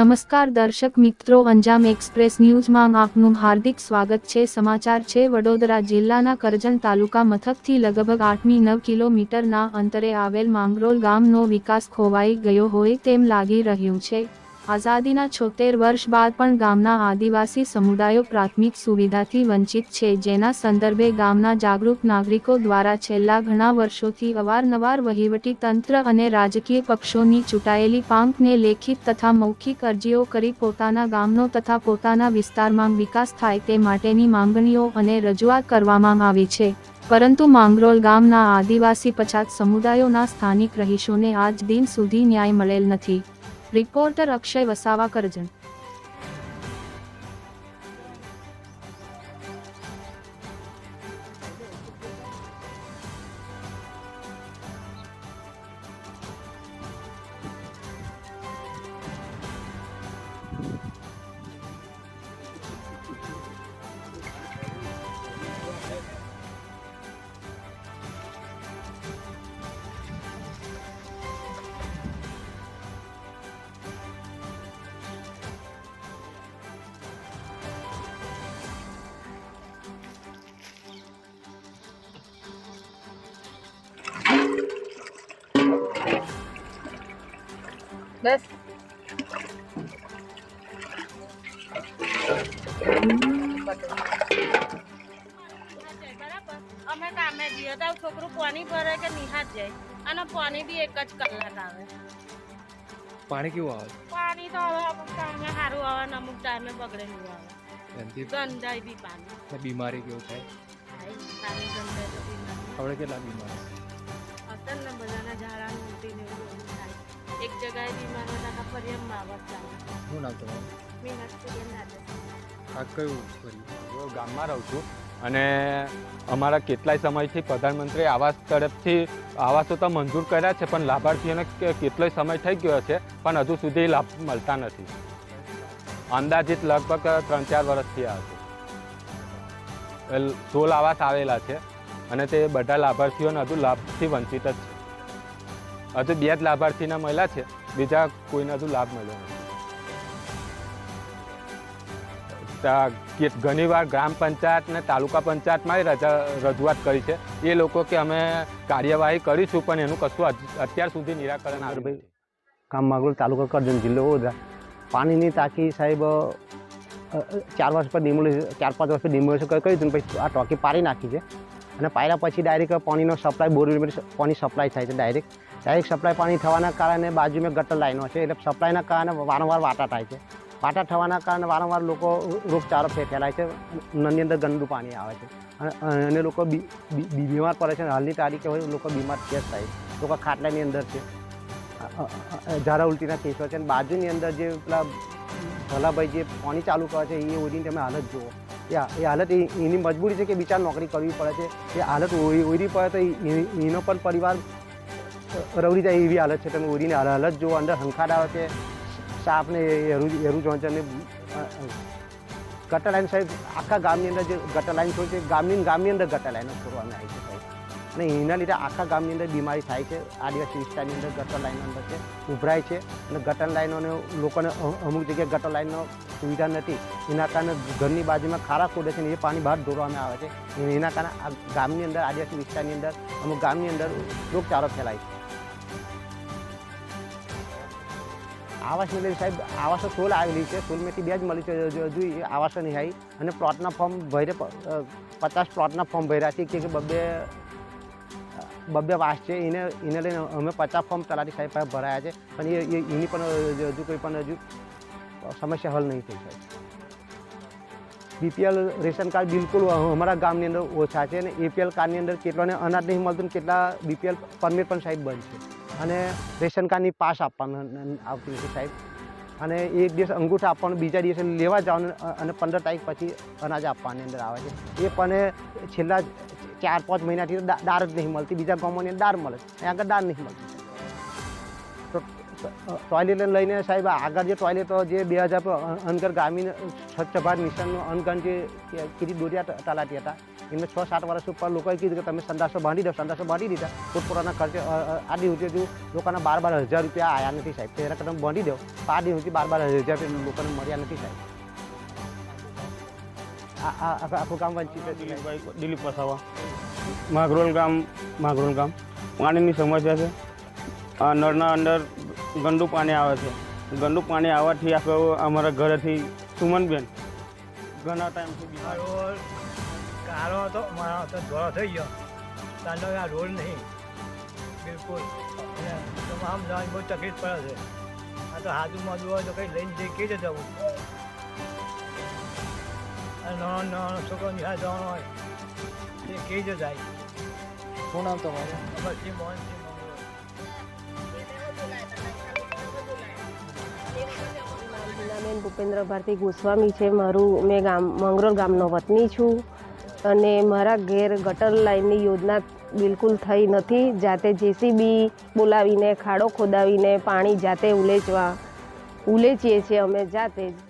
નમસ્કાર દર્શક મિત્રો, અંજામ એક્સપ્રેસ ન્યૂઝમાં આપનું હાર્દિક સ્વાગત છે. સમાચાર છે, વડોદરા જિલ્લાના કરજણ તાલુકા મથકથી લગભગ આઠમી નવ કિલોમીટરના અંતરે આવેલ માંગરોલ ગામનો વિકાસ ખોવાઈ ગયો હોય તેમ લાગી રહ્યું છે. આઝાદીના છોતેર વર્ષ બાદ પણ ગામના આદિવાસી સમુદાયો પ્રાથમિક સુવિધાથી વંચિત છે, જેના સંદર્ભે ગામના જાગૃત નાગરિકો દ્વારા છેલ્લા ઘણા વર્ષોથી અવારનવાર વહીવટી તંત્ર અને રાજકીય પક્ષોની ચૂંટાયેલી પાંખને લેખિત તથા મૌખિક અરજીઓ કરી પોતાના ગામનો તથા પોતાના વિસ્તારમાં વિકાસ થાય તે માટેની માંગણીઓ અને રજૂઆત કરવામાં આવી છે. પરંતુ માંગરોલ ગામના આદિવાસી પછાત સમુદાયોના સ્થાનિક રહીશોને આજ દિન સુધી ન્યાય મળેલ નથી. રિપોર્ટર અક્ષય વસાવા કરજણ. બસ અમે કામે જઈએ તો છોકરું પાણી ભરે કે નિહાત જાય. અને પાણી બી એક જ કલાક આવે. પાણી કેવું આવે? પાણી તો હવે અમુક ટાઈમે સારું આવે ને અમુક ટાઈમે બગડેલું આવે. ગંધાય બી પાણી. બીમારી કેવું થાય. પાણી ગંધાય તો બીમારી. આપણે કેટલા બીમાર? અસર ને બધાના ઝાડા ઉલટી ને એવું. એક જગાએ બીમાર હતા કે ફરી એમ શું નામ તમારું? મેં કરી આ કયું કર્યું હું ગામમાં રહું છું. અને અમારા કેટલાય સમયથી પ્રધાનમંત્રી આવાસ તરફથી આવાસો તો મંજૂર કર્યા છે પણ લાભાર્થીઓને કેટલોય સમય થઈ ગયો છે પણ હજુ સુધી લાભ મળતા નથી. અંદાજિત લગભગ ત્રણ ચાર વર્ષથી આ છે. સોલ સોળ આવાસ આવેલા છે અને તે બધા લાભાર્થીઓને હજુ લાભથી વંચિત જ છે. હજુ બે જ લાભાર્થીના મળ્યા છે. બીજા કોઈને હજુ લાભ મળ્યો નથી. તા- વાર ઘણીવાર ગ્રામ પંચાયત ને તાલુકા પંચાયતમાં રજા રજૂઆત કરી છે. એ લોકો કે અમે કાર્યવાહી કરીશું પણ એનું કશું અત્યાર સુધી નિરાકરણ આવ્યું ભાઈ. કામ માગુલ તાલુકા કરજણ જિલ્લો વડોદરા. પાણીની ટાંકી સાહેબ ચાર વર્ષ પર ડિમોલિશન ચાર પાંચ વર્ષ પર ડિમોલિશન કરી દીધું પછી આ ટાંકી પાડી નાખી છે. અને પાયરા પછી ડાયરેક્ટ પાણીનો સપ્લાય બોરવેલમાંથી પાણી સપ્લાય થાય છે ડાયરેક્ટ ડાયરેક્ટ સપ્લાય પાણી થવાના કારણે બાજુમાં ગટર લાઈનો છે. એટલે સપ્લાયના કારણે વારંવાર વાટા થાય છે. વાટા થવાના કારણે વારંવાર લોકો રોગચાળો ફેલાય છે. નદીની અંદર ગંદુ પાણી આવે છે. અને લોકો બીમાર પડે છે. હાલની તારીખે હોય લોકો બીમાર કેસ થાય છે. લોકો ખાટલાની અંદર છે. ઝાડા ઉલટીના કેસો છે. અને બાજુની અંદર જે પેલા ભલાભાઈ જે પાણી ચાલુ કરે છે, એ ઓરીને તમે હાલત જુઓ. એ એ હાલત એની મજબૂરી છે કે બિચાર નોકરી કરવી પડે છે. એ હાલત ઓરી પડે તો એનો પણ પરિવાર રવડી જાય એવી હાલત છે. તમે ઓરીને હાલ- હાલત જો અંદર હંખાડ આવે છે. સાપને એરું એરું જોંચરને ગટર લાઈન સાહેબ, આખા ગામની અંદર જે ગટર લાઈન છોડી છે, ગામની ગામની અંદર ગટર લાઈનો છોડવામાં આવી છે સાહેબ અને એના લીધે આખા ગામની અંદર બીમારી થાય છે. આદિવાસી વિસ્તારની અંદર ગટર લાઈન અંદર છે, ઉભરાય છે અને ગટર લાઈનોને લોકોને અમુક જગ્યાએ ગટર લાઇનનો સુવિધા નથી. એના કારણે ઘરની બાજુમાં ખારા ખોડે છે ને એ પાણી બહાર દોરવામાં આવે છે. એના કારણે આ ગામની અંદર, આદિવાસી વિસ્તારની અંદર, અમુક ગામની અંદર રોગચાળો ફેલાય છે. આવાસ મિલે સાહેબ, આવાસો સોલ આવેલી છે. સોલમાંથી બે જ મળી છે. હજુ આવાસો નહીં આવી અને પ્લોટના ફોર્મ ભરે પચાસ પ્લોટના ફોર્મ ભર્યા છે. કે કે બબ્બે વાસ છે, એને એને લઈને અમે પચાસ ફોર્મ તલાટી સાહેબ પાસે ભરાયા છે, પણ એ એની પણ હજુ- કોઈ પણ હજુ સમસ્યા હલ નહીં થઈ શકે. બીપીએલ રેશન કાર્ડ બિલકુલ અમારા ગામની અંદર ઓછા છે અને એપીએલ કાર્ડની અંદર કેટલાને અનાજ નહીં મળતું કેટલા બીપીએલ પરમિટ પણ સાહેબ બંધ છે. અને રેશન કાર્ડની પાસ આપવાનું આવતી નથી સાહેબ. અને એક દિવસ અંગૂઠા આપવાનું, બીજા દિવસે લેવા જવાનું અને પંદર તારીખ પછી અનાજ આપવાની અંદર આવે છે. એ પણ છેલ્લા ચાર, પાંચ મહિનાથી તો દા- દાળ જ નહીં મળતી. બીજા ગામોની દાર મળે છે. આગળ દાળ નહીં મળતી. તો ટોયલેટ લઈને સાહેબ આગળ જે ટોયલેટો જે બે હજાર અનગર ગ્રામીણ સ્વચ્છ ભારત મિશનનો અનગણ જે કીધી દોરિયા તલાટી હતા, એમને છ, સાત વર્ષ ઉપર લોકોએ કીધું કે તમે સંદાસો બાંધી દો, સંદાસો બાંધી દીધા. પોતપોતાના ખર્ચે આ દિવસે હજુ લોકોના બાર બાર હજાર રૂપિયા આવ્યા નથી સાહેબ. તેના કરતા બાંધી દો પાડી દિવસથી બાર બાર હજાર રૂપિયા લોકોને મળ્યા નથી સાહેબ. આખું- કામ વંચિત. દિલીપભાઈ દિલીપ વસાવા માગરોલ ગામ માગરોલ ગામ. પાણીની સમસ્યા છે. આ નળના અંદર ગંદુ પાણી આવે છે. ગંદુ પાણી આવવાથી આપણે અમારા ઘરેથી સુમનબેન ઘણા ટાઈમથી કાળો હતો, મારો હતો ધોળો થઈ ગયો. તાનો આ રોડ નહીં. બિલકુલ. તમામ જવાની બહુ તકલીફ પડે છે. આ તો મોઢું હોય તો કંઈ લઈને જઈ કે જવું. નાનો નાનો છોકરો નિહાળ જવાનો હોય તે કેવી રીતે જાય શું નામ તમારું પછી મોહનસિંહ હિનાબેન ભૂપેન્દ્ર ભારતી ગોસ્વામી છે. મારું, મેં ગામ, મંગરોળ ગામનો વતની છું અને મારા ઘેર ગટર લાઇનની યોજના બિલકુલ થઈ નથી. જાતે જેસીબી બોલાવીને, ખાડો ખોદાવીને, પાણી જાતે ઉલેચવા, ઉલેચીએ છીએ અમે જાતે જ.